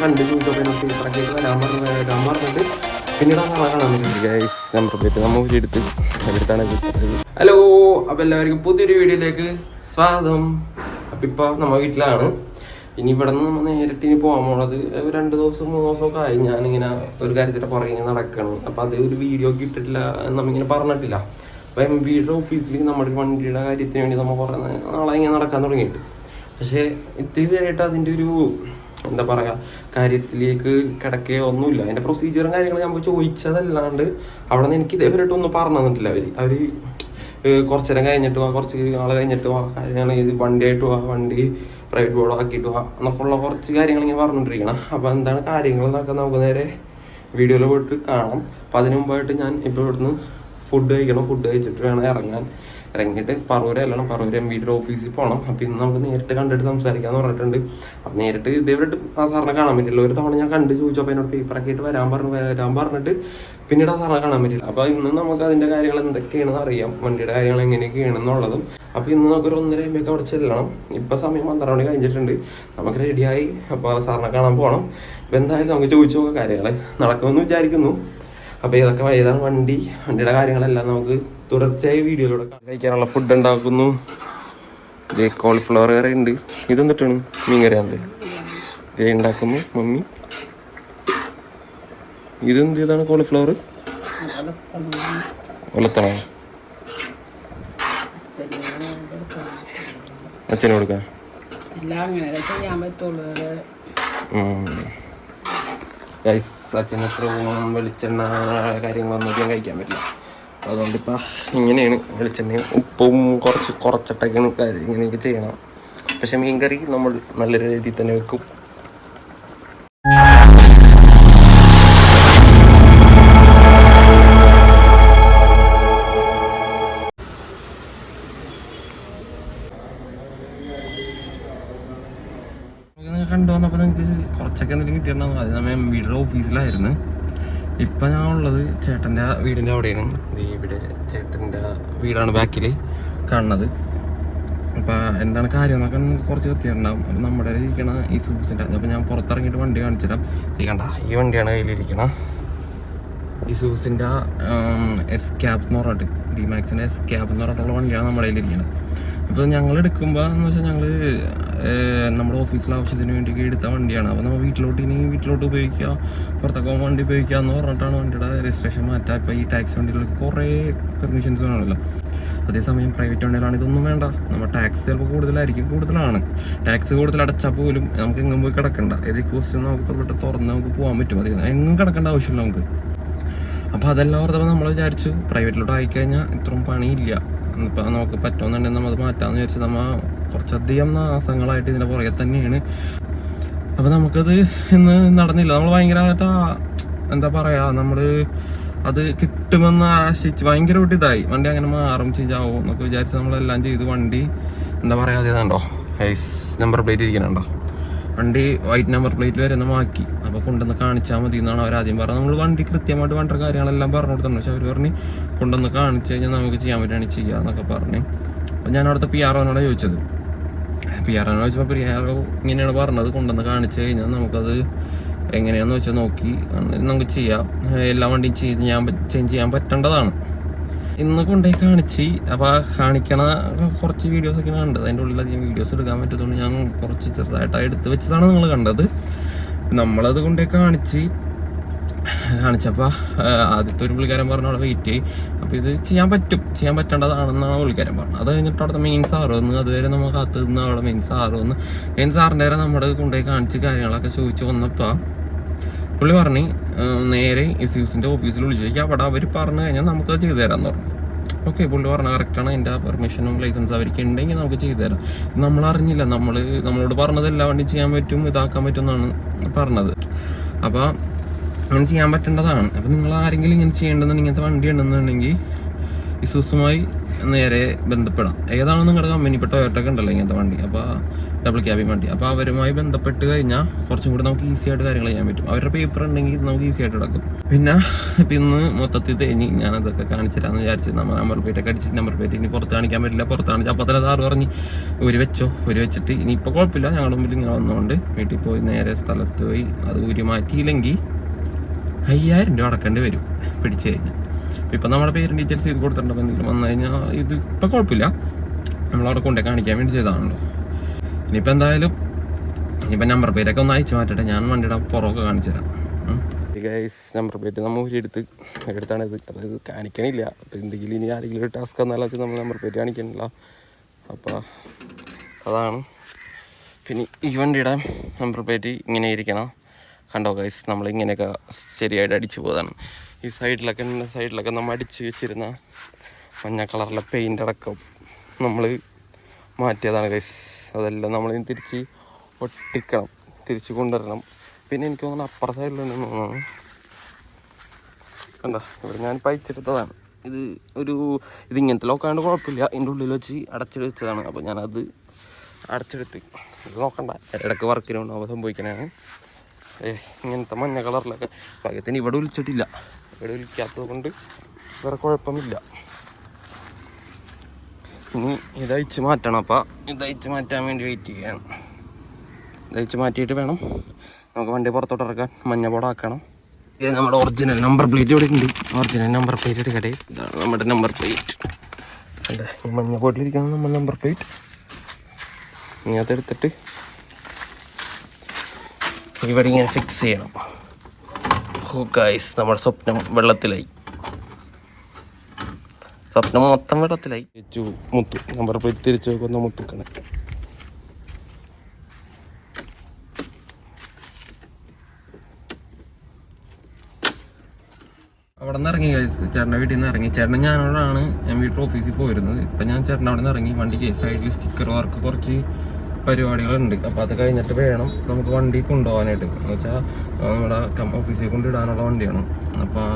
വണ്ടി. ഹലോ അപ്പൊ എല്ലാവർക്കും പുതിയൊരു വീഡിയോയിലേക്ക് സ്വാഗതം. അപ്പൊ ഇപ്പൊ നമ്മ വീട്ടിലാണ്. ഇനി ഇവിടെ നിന്ന് നമ്മൾ നേരിട്ട് ഇനി പോകാൻ പോണത് രണ്ട് ദിവസം മൂന്ന് ദിവസം ഒക്കെ ആയി. ഞാനിങ്ങനെ ഒരു കാര്യത്തിന്റെ പുറകെ നടക്കണം. അപ്പൊ അത് ഒരു വീഡിയോ കിട്ടിട്ടില്ല നമ്മിങ്ങനെ പറഞ്ഞിട്ടില്ല. അപ്പൊ എം ബിയുടെ ഓഫീസിലേക്ക് നമ്മുടെ വണ്ടിയുടെ കാര്യത്തിന് വേണ്ടി നമ്മൾ കുറേ നാളെ ഇങ്ങനെ നടക്കാൻ തുടങ്ങിയിട്ട് പക്ഷേ ഇതുവരെയായിട്ട് അതിന്റെ ഒരു എന്താ പറയാ കാര്യത്തിലേക്ക് കിടക്കുകയോ ഒന്നുമില്ല. അതിന്റെ പ്രൊസീജിയറും കാര്യങ്ങളും ഞാൻ ചോദിച്ചതല്ലാണ്ട് അവിടെ നിന്ന് എനിക്ക് ഇതേവരായിട്ട് ഒന്നും പറഞ്ഞു തന്നിട്ടില്ല. അവർ അവർ കുറച്ചു നേരം കഴിഞ്ഞിട്ട് വാ കുറച്ച് നാൾ കഴിഞ്ഞിട്ട് വാ. കാര്യങ്ങൾ ഇത് വണ്ടിയായിട്ട് വാ. വണ്ടി പ്രൈവറ്റ് ബോർഡ് ആക്കിയിട്ട് എന്നൊക്കെ ഉള്ള കുറച്ച് കാര്യങ്ങൾ ഇങ്ങനെ പറഞ്ഞുകൊണ്ടിരിക്കണം അപ്പോൾ എന്താണ് കാര്യങ്ങൾ എന്നൊക്കെ നമുക്ക് നേരെ വീഡിയോയിൽ പോയിട്ട് കാണാം. അപ്പം അതിന് മുമ്പായിട്ട് ഞാൻ ഇപ്പോൾ ഇവിടുന്ന് ഫുഡ് കഴിക്കണം ഫുഡ് കഴിച്ചിട്ട് വേണം ഇറങ്ങാൻ. ഇറങ്ങിയിട്ട് പറവൂർ അല്ലണം പറവൂർ എം വീട്ടിൽ ഓഫീസിൽ പോകണം അപ്പം ഇന്ന് നമുക്ക് നേരിട്ട് കണ്ടിട്ട് സംസാരിക്കാൻ പറഞ്ഞിട്ടുണ്ട്. അപ്പം നേരിട്ട് ഇതേവരായിട്ട് ആ സാറിനെ കാണാൻ പറ്റില്ല. ഒരു തവണ ഞാൻ കണ്ട് ചോദിച്ചപ്പോൾ എന്നോട് പേപ്പറൊക്കെ ആയിട്ട് വരാൻ പറഞ്ഞു വരാൻ പറഞ്ഞിട്ട് പിന്നീട് ആ സാറിനെ കാണാൻ പറ്റില്ല. അപ്പോൾ ഇന്ന് നമുക്ക് അതിന്റെ കാര്യങ്ങൾ എന്തൊക്കെയാണെന്ന് അറിയാം. വണ്ടിയുടെ കാര്യങ്ങൾ എങ്ങനെയൊക്കെയാണെന്നുള്ളതും. അപ്പോൾ ഇന്ന് നമുക്ക് ഒരു ഒന്നര ആകുമ്പോഴേക്ക് അവിടെ ചെല്ലണം. ഇപ്പം സമയം പന്ത്രണ്ട് മണി കഴിഞ്ഞിട്ടുണ്ട്. നമുക്ക് റെഡിയായി അപ്പോൾ സാറിനെ കാണാൻ പോകണം അപ്പോൾ എന്തായാലും നമുക്ക് ചോദിച്ചു നോക്കാം കാര്യങ്ങൾ നടക്കുമെന്ന് വിചാരിക്കുന്നു. അപ്പോൾ ഇതൊക്കെ ഏതാണ് വണ്ടി വണ്ടിയുടെ കാര്യങ്ങളെല്ലാം നമുക്ക് തുടർച്ചയായി വീഡിയോയിലൂടെ. കഴിക്കാനുള്ള ഫുഡ് ഉണ്ടാക്കുന്നു. ഇത് കോളിഫ്ലവർ കറി ഉണ്ട്. ഇതെന്നിട്ടാണ് മീൻ കറിയാണല്ലേ ഇതേ ഉണ്ടാക്കുന്നു മമ്മി. ഇതെന്ത് ഇതാണ് കോളിഫ്ലവർ ഒലത്തണോ അച്ഛന് കൊടുക്കാം. എല്ലാം അങ്ങനെ ചെയ്യാൻ പറ്റുള്ളൂ. അത് ഗൈസ് അച്ഛന് എത്ര ഊണം വെളിച്ചെണ്ണ കാര്യങ്ങളൊന്നും അധികം കഴിക്കാൻ പറ്റില്ല. അപ്പോൾ അതുകൊണ്ട് ഇപ്പം ഇങ്ങനെയാണ് വെളിച്ചെണ്ണയും ഉപ്പും കുറച്ച് കുറച്ചിട്ടൊക്കെയാണ് കാര്യം. ഇങ്ങനെയൊക്കെ ചെയ്യണം. പക്ഷേ മീൻകറി നമ്മൾ നല്ല രീതിയിൽ തന്നെ വെക്കും. കണ്ടു വന്നപ്പോൾ നിങ്ങൾക്ക് കുറച്ചൊക്കെ എന്തെങ്കിലും കിട്ടിയിരുന്നു അത് നമ്മൾ എം വീടിന്റെ ഓഫീസിലായിരുന്നു. ഇപ്പം ഞാൻ ഉള്ളത് ചേട്ടന്റെ വീടിന്റെ അവിടെയാണ്. ഇവിടെ ചേട്ടന്റെ വീടാണ് ബാക്കിൽ കാണുന്നത്. അപ്പം എന്താണ് കാര്യം എന്നൊക്കെ കുറച്ച് കത്തിയിട്ടുണ്ടാവും അപ്പം നമ്മുടെ ഇരിക്കണ ഈ സൂസിന്റെ അപ്പം ഞാൻ പുറത്തിറങ്ങിയിട്ട് വണ്ടി കാണിച്ചുതരാം ഈ കണ്ട ഈ വണ്ടിയാണ് കയ്യിലിരിക്കണം ഈ സൂസിന്റെ എസ് ക്യാബ് എന്ന് പറഞ്ഞിട്ട് ഡി മാക്സിന്റെ എസ് ക്യാബ് എന്ന് പറഞ്ഞിട്ടുള്ള വണ്ടിയാണ് നമ്മുടെ കയ്യിലിരിക്കുന്നത് അപ്പോൾ ഞങ്ങൾ എടുക്കുമ്പോൾ എന്ന് വെച്ചാൽ ഞങ്ങൾ നമ്മുടെ ഓഫീസിലെ ആവശ്യത്തിന് വേണ്ടി എടുത്ത വണ്ടിയാണ്. അപ്പോൾ നമ്മൾ വീട്ടിലോട്ട് ഇനി വീട്ടിലോട്ട് ഉപയോഗിക്കുക പുറത്തൊക്കെ പോകുമ്പോൾ വണ്ടി ഉപയോഗിക്കുക എന്ന് പറഞ്ഞിട്ടാണ് വണ്ടിയുടെ രജിസ്ട്രേഷൻ മാറ്റുക ഇപ്പോൾ ഈ ടാക്സി വണ്ടികൾക്ക് കുറേ പെർമിഷൻസ് വേണമല്ലോ. അതേസമയം പ്രൈവറ്റ് വണ്ടികളാണ്. ഇതൊന്നും വേണ്ട. നമ്മൾ ടാക്സ് ചിലപ്പോൾ കൂടുതലായിരിക്കും. കൂടുതലാണ്. ടാക്സ് കൂടുതൽ അടച്ചാൽ പോലും നമുക്ക് എങ്ങും പോയി കിടക്കണ്ട. ഏത് ക്വസ്റ്റ്യൻ നമുക്ക് പുറത്ത് തുറന്ന് നമുക്ക് പോകാൻ പറ്റും. അത് എങ്ങും കിടക്കേണ്ട ആവശ്യമില്ല നമുക്ക്. അപ്പോൾ അതെല്ലാം ഓർത്തപ്പോൾ നമ്മൾ വിചാരിച്ചു പ്രൈവറ്റിലോട്ട് ആയിക്കഴിഞ്ഞാൽ ഇത്രയും പണിയില്ല. ഇപ്പം നമുക്ക് പറ്റുമെന്നുണ്ടെങ്കിൽ നമ്മൾ അത് മാറ്റാമെന്ന് വിചാരിച്ച് നമ്മൾ കുറച്ചധികം നാസങ്ങളായിട്ട് ഇതിന്റെ പുറകെ തന്നെയാണ്. അപ്പം നമുക്കത് ഇന്ന് നടന്നില്ല. നമ്മൾ ഭയങ്കരമായിട്ട് എന്താ പറയുക നമ്മൾ അത് കിട്ടുമെന്ന് ആശിച്ച് ഭയങ്കരമായിട്ട് ഇതായി. വണ്ടി അങ്ങനെ മാറും ചെയ്താവും എന്നൊക്കെ വിചാരിച്ച് നമ്മളെല്ലാം ചെയ്ത് വണ്ടി എന്താ പറയുക അതേതാണ്ടോ ഐസ് നമ്പർ പ്ലേറ്റ് ഇരിക്കണുണ്ടോ വണ്ടി വൈറ്റ് നമ്പർ പ്ലേറ്റ് വരെ ഒന്ന് മാക്കി അപ്പോൾ കൊണ്ടുവന്ന് കാണിച്ചാൽ മതി എന്നാണ് അവർ ആദ്യം പറഞ്ഞത്. നമ്മൾ വണ്ടി കൃത്യമായിട്ട് വേണ്ട കാര്യങ്ങളെല്ലാം പറഞ്ഞു കൊടുത്തിട്ടുണ്ട്. പക്ഷെ അവർ പറഞ്ഞ് കൊണ്ടുവന്ന് കാണിച്ചു കഴിഞ്ഞാൽ നമുക്ക് ചെയ്യാൻ പറ്റുകയാണ് ചെയ്യുക എന്നൊക്കെ പറഞ്ഞ്. അപ്പോൾ ഞാൻ അവിടുത്തെ പി ആർ ഒന്നോട് ചോദിച്ചത് പി ആർ ഒനോട് ചോദിച്ചപ്പോൾ പി ആർ ഇങ്ങനെയാണ് പറഞ്ഞത്. കൊണ്ടുവന്ന് കാണിച്ചു കഴിഞ്ഞാൽ നമുക്കത് എങ്ങനെയാണെന്ന് വെച്ചാൽ നോക്കി. നമുക്ക് ചെയ്യാം. എല്ലാ വണ്ടിയും ചെയ്ത് ഞാൻ ചേഞ്ച് ചെയ്യാൻ പറ്റേണ്ടതാണ്. ഇന്ന് കൊണ്ടുപോയി കാണിച്ച്. അപ്പോൾ കാണിക്കണ കുറച്ച് വീഡിയോസ് ഒക്കെ കണ്ടത്. അതിന്റെ ഉള്ളിൽ അധികം വീഡിയോസ് എടുക്കാൻ പറ്റത്തുകൊണ്ട് ഞാൻ കുറച്ച് ചെറുതായിട്ട് എടുത്ത് വെച്ചതാണ് നിങ്ങൾ കണ്ടത്. നമ്മളത് കൊണ്ടുപോയി കാണിച്ച്. കാണിച്ചപ്പോൾ ആദ്യത്തെ ഒരു പുള്ളിക്കാരൻ പറഞ്ഞ അവിടെ വെയിറ്റ് ചെയ്യും. അപ്പോൾ ഇത് ചെയ്യാൻ പറ്റും. ചെയ്യാൻ പറ്റേണ്ടതാണെന്നാണ് പുള്ളിക്കാരൻ പറഞ്ഞത്. അത് കഴിഞ്ഞിട്ട് അവിടുത്തെ മെയിൻ സാറ് വന്ന് അതുവരെ നമ്മൾ കാത്തു നിന്ന് അവിടെ മെയിൻ സാറ് വന്ന്. മെയിൻ സാറിന്റെ വരെ നമ്മുടെ കൊണ്ടുപോയി കാണിച്ച് കാര്യങ്ങളൊക്കെ ചോദിച്ച് വന്നപ്പോൾ പുള്ളി പറഞ്ഞു "ഏർ നേരെ ഇസ്യൂസിന്റെ ഓഫീസിൽ വിളിച്ചു ചോദിക്കുക അവിടെ അവർ പറഞ്ഞു കഴിഞ്ഞാൽ നമുക്കത് ചെയ്തു തരാമെന്ന് പറഞ്ഞു. ഓക്കെ പുള്ളി പറഞ്ഞ കറക്റ്റാണ് അതിന്റെ പെർമിഷനും ലൈസൻസ് അവർക്ക് ഉണ്ടെങ്കിൽ നമുക്ക് ചെയ്തു തരാം. നമ്മൾ അറിഞ്ഞില്ല. നമ്മൾ നമ്മളോട് പറഞ്ഞത് എല്ലാ വണ്ടി ചെയ്യാൻ പറ്റും ഇതാക്കാൻ പറ്റും എന്നാണ് പറഞ്ഞത്. അപ്പോൾ അങ്ങനെ ചെയ്യാൻ പറ്റേണ്ടതാണ്. അപ്പോൾ നിങ്ങൾ ആരെങ്കിലും ഇങ്ങനെ ചെയ്യേണ്ടതെന്ന് ഇങ്ങനത്തെ വണ്ടി ഉണ്ടെന്നുണ്ടെങ്കിൽ ഇസൂസുമായി നേരെ ബന്ധപ്പെടാം. ഏതാണ് നിങ്ങളുടെ കമ്പനിപ്പെട്ട ഒക്കെ ഉണ്ടല്ലോ ഇങ്ങനത്തെ വണ്ടി. അപ്പോൾ ഡബിൾ ക്യാബിൻ വണ്ടി. അപ്പോൾ അവരുമായി ബന്ധപ്പെട്ട് കഴിഞ്ഞാൽ കുറച്ചും കൂടി നമുക്ക് ഈസി ആയിട്ട് കാര്യങ്ങൾ ചെയ്യാൻ പറ്റും. അവരുടെ പേപ്പർ ഉണ്ടെങ്കിൽ നമുക്ക് ഈസി ആയിട്ട് നടക്കും പിന്നെ ഇന്ന് മൊത്തത്തിൽ തേഞ്ഞ് ഞാൻ അതൊക്കെ കാണിച്ചു തരാമെന്ന് വിചാരിച്ച് നമ്മൾ നമ്പർ പ്ലേറ്റ് ഒക്കെ അടിച്ച് നമ്പർ പ്ലേറ്റ് ഇനി പുറത്ത് കാണിക്കാൻ പറ്റില്ല. പുറത്ത് കാണിച്ചാൽ അപ്പോൾ തന്നെ സാറ് പറഞ്ഞ് ഒരു വെച്ചോ ഒരു വെച്ചിട്ട്. ഇനി ഇപ്പോൾ കുഴപ്പമില്ല. ഞങ്ങളുടെ മുമ്പിൽ ഇങ്ങനെ വന്നുകൊണ്ട് വീട്ടിൽ പോയി നേരെ സ്ഥലത്ത് പോയി അത് ഊരി മാറ്റിയില്ലെങ്കിൽ അയ്യായിരം രൂപ അടക്കേണ്ടി വരും പിടിച്ചു കഴിഞ്ഞാൽ ഇപ്പം നമ്മുടെ പേരും ഡീറ്റെയിൽസ് ചെയ്ത് കൊടുത്തിട്ടുണ്ടോ. എന്തെങ്കിലും വന്നു കഴിഞ്ഞാൽ ഇത് ഇപ്പം കുഴപ്പമില്ല. നമ്മളവിടെ കൊണ്ടേ കാണിക്കാൻ വേണ്ടി ചെയ്തതാണല്ലോ. ഇനിയിപ്പോൾ എന്തായാലും ഇനിയിപ്പോൾ നമ്പർ പ്ലേറ്റൊക്കെ ഒന്ന് അയച്ചു മാറ്റട്ടെ. ഞാൻ വണ്ടിയുടെ പുറമൊക്കെ കാണിച്ചു തരാം. ഗൈസ് നമ്പർ പ്ലേറ്റ് നമ്മൾ എടുത്ത് എടുത്താണ് ഇത്. അപ്പോൾ ഇത് കാണിക്കണില്ല. അപ്പോൾ എന്തെങ്കിലും ഇനി ആരെങ്കിലും ഒരു ടാസ്ക് എന്നാലും വെച്ചാൽ നമ്മൾ നമ്പർ പ്ലേറ്റ് കാണിക്കണില്ല. അപ്പോൾ അതാണ്. പിന്നെ ഈ വണ്ടിയുടെ നമ്പർ പ്ലേറ്റ് ഇങ്ങനെ ഇരിക്കണം. കണ്ടോ ഗൈസ് നമ്മൾ ഇങ്ങനെയൊക്കെ ശരിയായിട്ട് അടിച്ചു പോകുന്നതാണ് ഈ സൈഡിലൊക്കെ സൈഡിലൊക്കെ നമ്മൾ അടിച്ച് വെച്ചിരുന്ന മഞ്ഞ കളറിലെ പെയിന്റ് അടക്കം നമ്മൾ മാറ്റിയതാണ് ഗൈസ് അതെല്ലാം നമ്മൾ തിരിച്ച് ഒട്ടിക്കണം. തിരിച്ച് കൊണ്ടുവരണം. പിന്നെ എനിക്ക് തോന്നുന്നു അപ്പുറ സൈഡിലുണ്ടെന്ന് തോന്നുന്നു കണ്ടോ? ഇവിടെ ഞാൻ പൈച്ചെടുത്തതാണ് ഇത് ഒരു ഇത് ഇങ്ങനത്തെ ലോക്കാണ്ട് കുഴപ്പമില്ല. ഇതിന്റെ ഉള്ളിൽ വെച്ച് അടച്ചിട്ട് വെച്ചതാണ്. അപ്പോൾ ഞാനത് അടച്ചെടുത്ത്. നോക്കണ്ട. ഇടയ്ക്ക് വർക്കിനുണ്ടാകുമ്പോൾ സംഭവിക്കണേ ഏ ഇങ്ങനത്തെ മഞ്ഞ കളറിലൊക്കെ ഭാഗ്യത്തിന് ഇവിടെ വിളിച്ചിട്ടില്ല ഇവിടെ വിളിക്കാത്തത് കൊണ്ട് വേറെ കുഴപ്പമില്ല ഇനി ഇതയച്ച് മാറ്റണം. അപ്പോൾ ഇതയച്ച് മാറ്റാൻ വേണ്ടി വെയിറ്റ് ചെയ്യാണ് ഇതയച്ച് മാറ്റിയിട്ട് വേണം നമുക്ക് വണ്ടി പുറത്തോട്ട് ഇറക്കാൻ. മഞ്ഞ ബോർഡാക്കണം ഇത് നമ്മുടെ ഒറിജിനൽ നമ്പർ പ്ലേറ്റ് ഇവിടെ ഉണ്ട്. ഒറിജിനൽ നമ്പർ പ്ലേറ്റ് എടുക്കട്ടെ. ഇതാണ് നമ്മുടെ നമ്പർ പ്ലേറ്റ് അല്ലേ ഈ മഞ്ഞ ബോർഡിലിരിക്കുന്ന നമ്മുടെ നമ്പർ പ്ലേറ്റ് ഇനി അതെടുത്തിട്ട് ഇവിടെ ഇങ്ങനെ ഫിക്സ് ചെയ്യണം. ഓ ഗൈസ് നമ്മുടെ സ്വപ്നം വെള്ളത്തിലായി. സ്വപ്നം മൊത്തം വെള്ളത്തിലായി. വെച്ചു മുത്തു. നമ്പർ പ്ലേറ്റ് തിരിച്ചു വെക്കുന്ന മുത്തുക്കണ. അവിടെ നിന്ന് ഇറങ്ങി കേസ് ചേട്ടന്റെ വീട്ടിൽ നിന്ന് ഇറങ്ങി. ചേട്ടൻ ഞാനോടാണ് ഞാൻ വീട്ടിൽ ഓഫീസിൽ പോയിരുന്നത്. ഇപ്പം ഞാൻ ചേട്ടന്റെ അവിടെ നിന്ന് ഇറങ്ങി. വണ്ടിക്ക് സൈഡിൽ സ്റ്റിക്കർ വർക്ക് കുറച്ച് പരിപാടികളുണ്ട്. അപ്പോൾ അത് കഴിഞ്ഞിട്ട് വേണം നമുക്ക് വണ്ടി കൊണ്ടുപോകാനായിട്ട്. എന്ന് വെച്ചാൽ നമ്മുടെ കം ഓഫീസിൽ കൊണ്ടിടാനുള്ള വണ്ടിയാണ്. അപ്പോൾ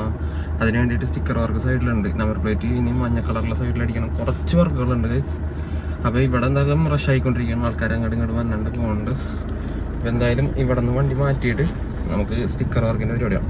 അതിന് വേണ്ടിയിട്ട് സ്റ്റിക്കർ വർക്ക് സൈഡിലുണ്ട് നമ്പർ പ്ലേറ്റ് ഇനി മഞ്ഞ കളറിലെ സൈഡിൽ അടിക്കണം. കുറച്ച് വർക്കുകളുണ്ട് ഗൈസ് അപ്പോൾ ഇവിടെ എന്തായാലും റഷ് ആയിക്കൊണ്ടിരിക്കുകയാണ്. ആൾക്കാർ അങ്ങോട്ടും ഇങ്ങോട്ടും വന്നിട്ട് പോകുന്നുണ്ട് അപ്പോൾ എന്തായാലും ഇവിടെ നിന്ന് വണ്ടി മാറ്റിയിട്ട് നമുക്ക് സ്റ്റിക്കർ വർക്കിന്റെ പരിപാടിയാണ്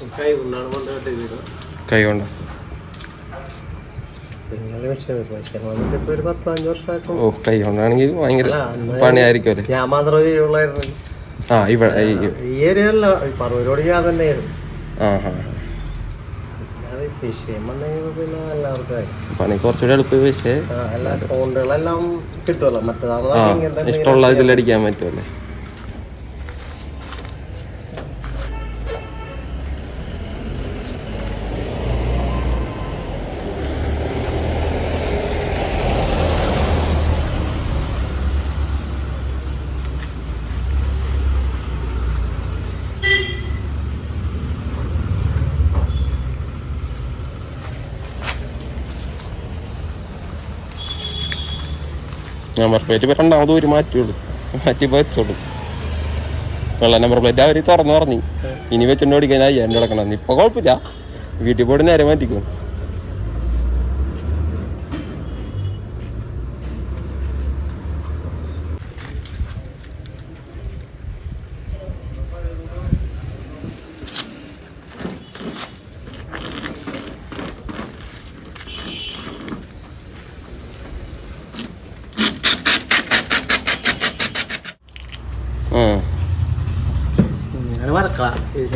അഞ്ച് വർഷമായിട്ടും. ഓ കൈ കൊണ്ടാണെങ്കിൽ ഭയങ്കര പണിയായിരിക്കും അല്ലേ? ഞാൻ മാത്രമേ ചെയ്യുള്ളായിരുന്നു. ആ ഇവിടെ ഈ ഏരിയല്ല പറവൂരോട് ഞാൻ തന്നെയായിരുന്നു. ആ ഹാ പണി കുറച്ചുകൂടി എളുപ്പം പക്ഷേ ഇഷ്ടമുള്ള ഇതിലടിക്കാൻ പറ്റുമല്ലേ? നമ്പർ പ്ലേറ്റ് ഇപ്പം രണ്ടാമത് ഒരു മാറ്റിയുള്ളൂ. മാറ്റി വെച്ചോളൂ. വെള്ള നമ്പർ പ്ലേറ്റ് അവർ തുറന്നു പറഞ്ഞു. ഇനി വെച്ചോണ്ട് ഓടിക്കാൻ അയ്യായിരം കിടക്കണം ഇപ്പൊ കുഴപ്പമില്ല. വീട്ടിൽ പോയിട്ട് നേരെ മാറ്റിക്കും ആ ഇങ്ങനെ മറക്കാം ഞാൻ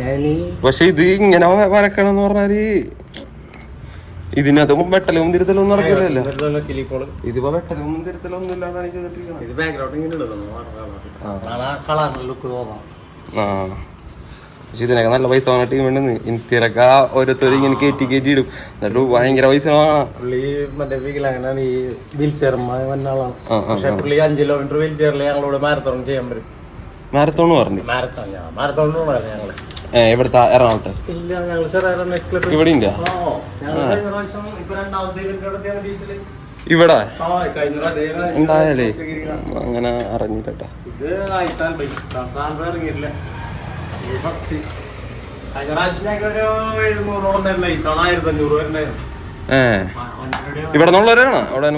പക്ഷെ ഇത് ഇങ്ങനെ വരക്കണം എന്ന് പറഞ്ഞാൽ ഇതിനകത്ത് വെട്ടലും തിരുത്തലും നടക്കില്ലല്ലോ. ഇതിപ്പോ വെട്ടലും എനിക്ക് ആ. പക്ഷെ ഇതിനൊക്കെ നല്ല പൈസ വാങ്ങുന്ന ടീം ഉണ്ടെന്ന്. ഇൻസ്റ്റയിലൊക്കെ ഓരോരുത്തർ ഇങ്ങനെ കയറ്റി കയറ്റി ഇടും. എന്നിട്ട് ഭയങ്കര പൈസ വാങ്ങാം പുള്ളി അഞ്ച് കിലോമീറ്റർ വീൽ ചെയറിൽ ഞങ്ങളോട് മാരത്തോൺ ചെയ്യാൻ പറ്റും മാരത്തോൺ പറഞ്ഞു. മാരത്തോൺ ഞാൻ മാരത്തോണിനോടായിരുന്നു ഞങ്ങൾ. ഏ ഇവിടുത്തെ എറണാകുളത്ത്. ഇല്ല ഇവിടെ ബീച്ചിൽ ഇവിടെ ഉണ്ടായാലേ അങ്ങനെ ഏ. ഇവിടെ നിന്നുള്ളവരാണ്? അവിടെ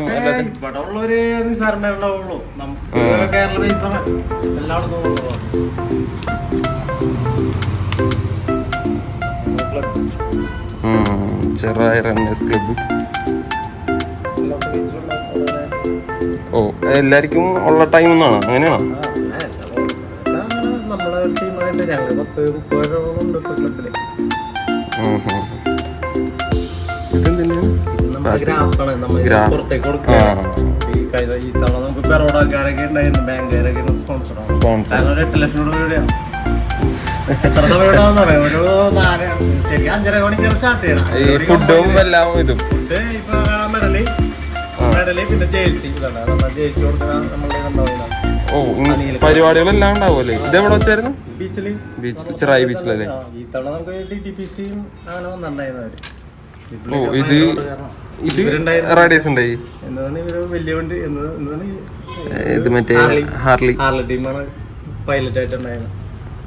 ഇവിടെ ഉള്ളൊരു നിസ്സാരമേ ഉണ്ടാവുള്ളൂ കേരള എല്ലായിടത്തും ചെറായ റണ്ണേഴ്സ് ക്ലബ്ബ് ഓ എല്ലാവർക്കും ഉള്ള ടൈം എന്നാണ്? അങ്ങനെയാണോ? സ്പോൺസർ സ്പോൺസർ എട്ട് ലക്ഷം രൂപ ഈ ഫുഡും എല്ലാം ഇതും. ഓ പരിപാടികളെല്ലാം ഉണ്ടാവുമല്ലേ? ഇത് എവിടെ വെച്ചായിരുന്നു? ബീച്ചിൽ ബീച്ചിൽ ചെറായി ബീച്ചിലല്ലേ ഓ ഇത് ഇത്. റേഡിയസ് ഉണ്ടായി വലിയ വണ്ടി ഇത് മറ്റേ ഹാർലി. ഹാർലി ടീമാണ് പൈലറ്റ് ആയിട്ടുണ്ടായിരുന്നത്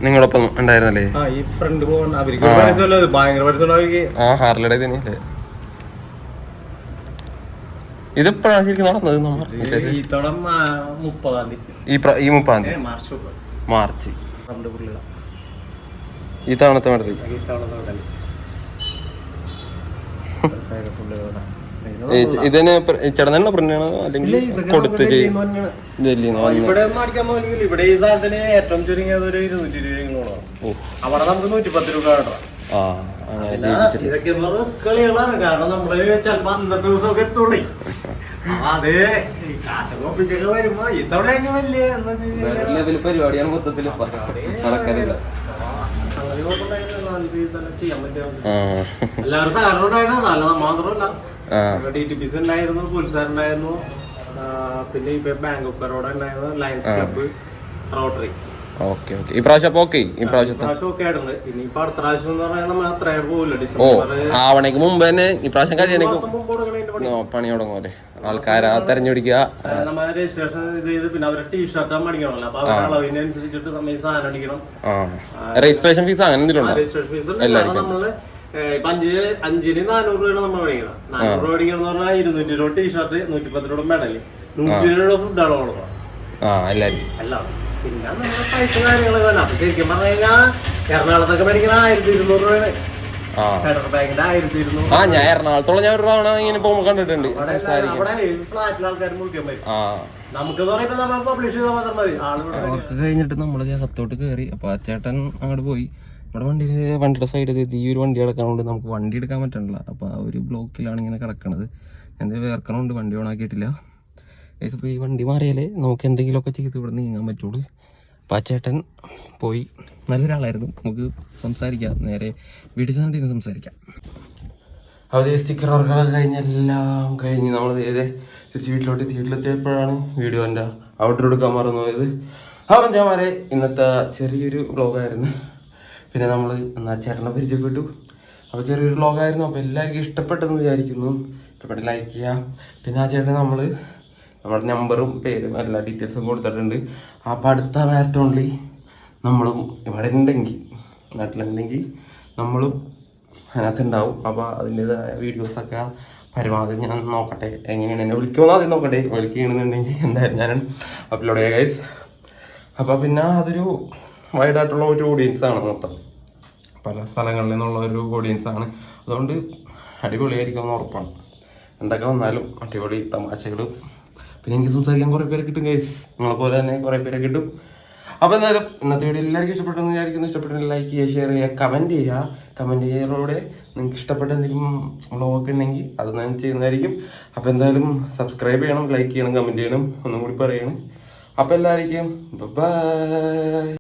നിങ്ങളൊപ്പം ഉണ്ടായിരുന്നല്ലേ? ആ ഈ ഫ്രണ്ട് പോകാൻ അവർക്ക് ഒരു പരിസരമല്ല അത് ഭയങ്കര പരിസരം അവർക്ക്. ആ ഹാർലിയുടെ തന്നെയല്ലേ ഇതിപ്പോഴാണ് ശരിക്കും നടന്നത് നമ്മൾ ഈ തവണ മാ- മുപ്പതാം തീയതി. ഈ പ്ര- ഈ മുപ്പാം ഏ, തീയതി മാർച്ച് മുപ്പത് മാർച്ച്. ഫ്രണ്ട് ഈ തവണത്തെ മെഡൽ. ഈ തവണ ഇതിന് ചേട്ടൻ തന്നെ അല്ലെങ്കിൽ കൊടുത്ത് ഇവിടെ പോകില്ല ഇവിടെ ഈ സാധനത്തിന് ഏറ്റവും ചുരുങ്ങിയത് ഒരു ഇരുന്നൂറ്റി ഇരുപത് ഓ അവിടെ നമുക്ക് നൂറ്റി രൂപ കിട്ടണം ആ അങ്ങനെ ചെയ്യിപ്പിച്ചിട്ട് ഇതൊക്കെ കളികളാണ് കാരണം നമ്മൾ ചിലപ്പോ അന്നത്തെ ദിവസമൊക്കെ എത്തുള്ളൂ. അപ്പൊ അത് ഈ കാശൊക്കെ ഒപ്പിച്ചൊക്കെ വരുമ്പോ ഇത്തവണ അതിന് വലിയ പരിപാടിയാണ് മൊത്തത്തിൽ എല്ലാവരും അല്ല മാത്രമല്ല. ഡി ടി പി സി ഉണ്ടായിരുന്നു പോലീസുകാർ ഉണ്ടായിരുന്നു ആ, പിന്നെ ഇപ്പൊ ബാങ്ക് ഓഫ് ബറോഡ ഉണ്ടായിരുന്നു Lions Club Rotary okay okay അപ്പൊ ഓക്കെ ഓ ആവണേക്ക് മുമ്പ് തന്നെ ഇപ്രാവശ്യം പ്രാവശ്യം കഴിയണേക്ക് പണി. തുടങ്ങുമല്ലേ ആൾക്കാരെ തെരഞ്ഞെടുക്കുക. രജിസ്ട്രേഷൻ ഫീസ് അങ്ങനെ എന്തെങ്കിലും ഉണ്ടോ? ഇപ്പൊ അഞ്ചിന് നാനൂറ് രൂപയാണ് നമ്മൾ മേടിക്കണം നാനൂറ് രൂപ മേടിക്കണം എന്ന് പറഞ്ഞാൽ ഇരുന്നൂറ്റി രൂപ ടീഷർട്ട് നൂറ്റിപ്പത്ത് രൂപ മെഡൽ നൂറ്റി ഇരുപത് രൂപ ഫുഡാണ് കൊടുക്കണം ആ എല്ലാരും. അല്ല പിന്നെ നമ്മുടെ പൈസ കാര്യങ്ങൾ തന്നെ അപ്പൊ ശരിക്കും പറഞ്ഞു കഴിഞ്ഞാൽ എറണാകുളത്തൊക്കെ മേടിക്കണ ആയിരത്തി ഇരുന്നൂറ് രൂപയാണ്. ആ. ഞാൻ എറണാകുളത്തോളം ഞാൻ ഒരു തവണ ഇങ്ങനെ പോകുമ്പോൾ കണ്ടിട്ടുണ്ട് സംസാരിക്കും കഴിഞ്ഞിട്ട് നമ്മൾ അകത്തോട്ട് കയറി അപ്പൊ ആ ചേട്ടൻ അങ്ങോട്ട് പോയി. നമ്മുടെ വണ്ടി വണ്ടിയുടെ സൈഡിൽ ഈ ഒരു വണ്ടി കിടക്കണോണ്ട് നമുക്ക് വണ്ടി എടുക്കാൻ പറ്റണില്ല. അപ്പോൾ ആ ഒരു ബ്ലോക്കിലാണ് ഇങ്ങനെ കിടക്കണത്. എന്ത് വേർക്കണോണ്ട് വണ്ടി ഓണാക്കിയിട്ടില്ല. ഗൈസ് ഇപ്പോൾ ഈ വണ്ടി മാറിയാലേ നമുക്ക് എന്തെങ്കിലുമൊക്കെ ചെയ്ത് ഇവിടെ നീങ്ങാൻ പറ്റുള്ളൂ. അപ്പോൾ ആ ചേട്ടൻ പോയി. നല്ലൊരാളായിരുന്നു. നമുക്ക് സംസാരിക്കാം. നേരെ വീട്ടിൽ ചെന്നിട്ട് സംസാരിക്കാം. അവധി സ്റ്റിക്കർ വർക്കുകളൊക്കെ കഴിഞ്ഞ് എല്ലാം കഴിഞ്ഞ് നമ്മൾ നേരെ തിരിച്ച് വീട്ടിലോട്ട്. വീട്ടിലെത്തിയപ്പോഴാണ് വീഡിയോ എന്റെ ഔട്ടർ എടുക്കാൻ മറന്നു പോയത് അപ്പം ഞാൻ ഇന്നത്തെ ചെറിയൊരു വ്ളോഗായിരുന്നു പിന്നെ നമ്മൾ എന്നാ ചേട്ടനെ പരിചയപ്പെട്ടു. അപ്പോൾ ചെറിയൊരു വ്ളോഗായിരുന്നു അപ്പോൾ എല്ലാവർക്കും ഇഷ്ടപ്പെട്ടെന്ന് വിചാരിക്കുന്നു. ഇഷ്ടപ്പെട്ട് ലൈക്ക് ചെയ്യുക പിന്നെ ആ ചേട്ടൻ നമ്മൾ നമ്മുടെ നമ്പറും പേരും എല്ലാ ഡീറ്റെയിൽസും കൊടുത്തിട്ടുണ്ട്. അപ്പോൾ അടുത്ത മാരത്തോണിൽ നമ്മളും ഇവിടെ ഉണ്ടെങ്കിൽ നാട്ടിലുണ്ടെങ്കിൽ നമ്മളും അതിനകത്ത് ഉണ്ടാവും. അപ്പോൾ അതിന്റെതായ വീഡിയോസൊക്കെ പരമാവധി ഞാൻ നോക്കട്ടെ. എങ്ങനെയാണ് എന്നെ വിളിക്കുമെന്ന് ആദ്യം നോക്കട്ടെ. വിളിക്കുകയാണെന്നുണ്ടെങ്കിൽ എന്തായാലും ഞാൻ അപ്ലോഡ് ചെയ്യാം ഗൈസ് അപ്പോൾ പിന്നെ അതൊരു വൈഡായിട്ടുള്ള ഒരു ഓഡിയൻസ് ആണ് മൊത്തം. പല സ്ഥലങ്ങളിൽ നിന്നുള്ള ഒരു ഓഡിയൻസ് ആണ്. അതുകൊണ്ട് അടിപൊളിയായിരിക്കും എന്ന് ഉറപ്പാണ്. എന്തൊക്കെ വന്നാലും അടിപൊളി തമാശകളും. പിന്നെ എനിക്ക് സംസാരിക്കാൻ കുറേ പേരെ കിട്ടും ഗൈസ് നിങ്ങളെ പോലെ തന്നെ കുറേ പേരെ കിട്ടും. അപ്പോൾ എന്തായാലും ഇന്നത്തെ വീഡിയോ എല്ലാവർക്കും ഇഷ്ടപ്പെട്ടെന്ന് വിചാരിക്കുന്നു. ഇഷ്ടപ്പെട്ടെങ്കിൽ ലൈക്ക് ചെയ്യുക ഷെയർ ചെയ്യുക കമന്റ് ചെയ്യുക. കമന്റ് ചെയ്യുന്നതിലൂടെ നിങ്ങൾക്ക് ഇഷ്ടപ്പെട്ട എന്തെങ്കിലും വ്ളോഗ് ഉണ്ടെങ്കിൽ അത് ഞാൻ ചെയ്യുന്നതായിരിക്കും. അപ്പോൾ എന്തായാലും സബ്സ്ക്രൈബ് ചെയ്യണം ലൈക്ക് ചെയ്യണം കമന്റ് ചെയ്യണം ഒന്നും കൂടി പറയണം. അപ്പോൾ എല്ലാവർക്കും ബൈ